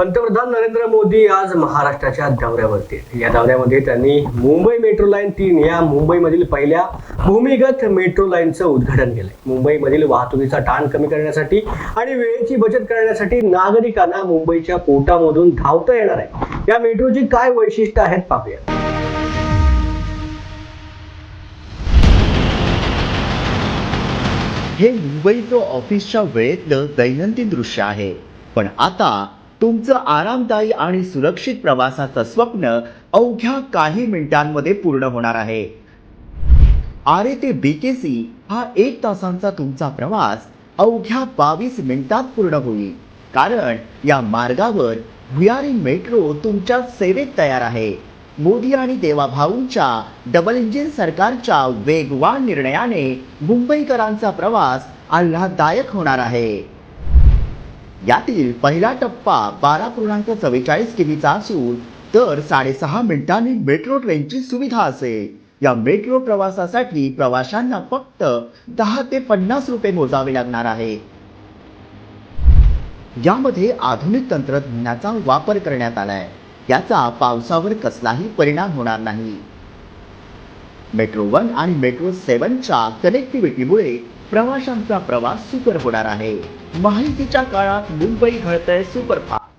पंतप्रधान नरेंद्र मोदी आज महाराष्ट्राच्या दौऱ्यावरती या दौऱ्यामध्ये त्यांनी मुंबई मेट्रो लाईन तीन या मुंबईमधील पहिल्या भूमिगत मेट्रो लाईनचं उद्घाटन केलंय. मुंबईमधील वाहतुकीचा ताण कमी करण्यासाठी आणि वेळेची बचत करण्यासाठी नागरिकांना मुंबईच्या पोटामधून धावता येणार आहे. या मेट्रोची काय वैशिष्ट्य आहेत पाहूया हे मुंबईचं ऑफिसच्या वेळेतलं दैनंदिन दृश्य आहे. पण आता तुमचं आरामदायी आणि सुरक्षित प्रवासाचं स्वप्न अवघ्या काही मिनिटांमध्ये पूर्ण होणार आहे. आरे ते बी के सी हा एक तासांचा तुमचा प्रवास अवघ्या बावीस मिनिटात पूर्ण होईल. कारण या मार्गावर भुयारी मेट्रो तुमच्या सेवेत तयार आहे. मोदी आणि देवाभाऊंच्या डबल इंजिन सरकारच्या वेगवान निर्णयाने मुंबईकरांचा प्रवास आल्हाददायक होणार आहे. यातील पहिला टप्पा बारा पूर्णांक चव्वेचाळीस किमीचा असून तर साडेसहा मिनिटांनी मेट्रो ट्रेनची सुविधा असेल. या मेट्रो प्रवासासाठी प्रवाशांना फक्त दहा ते पन्नास रुपये मोजावे लागणार आहे. यामध्ये आधुनिक तंत्रज्ञानाचा वापर करण्यात आलाय. याचा पावसावर कसलाही परिणाम होणार नाही. मेट्रो वन आणि मेट्रो सेवनच्या कनेक्टिव्हिटीमुळे प्रवाशांचा प्रवास सुकर होणार आहे. माहितीच्या काळात मुंबई घडतंय सुपरफास्ट.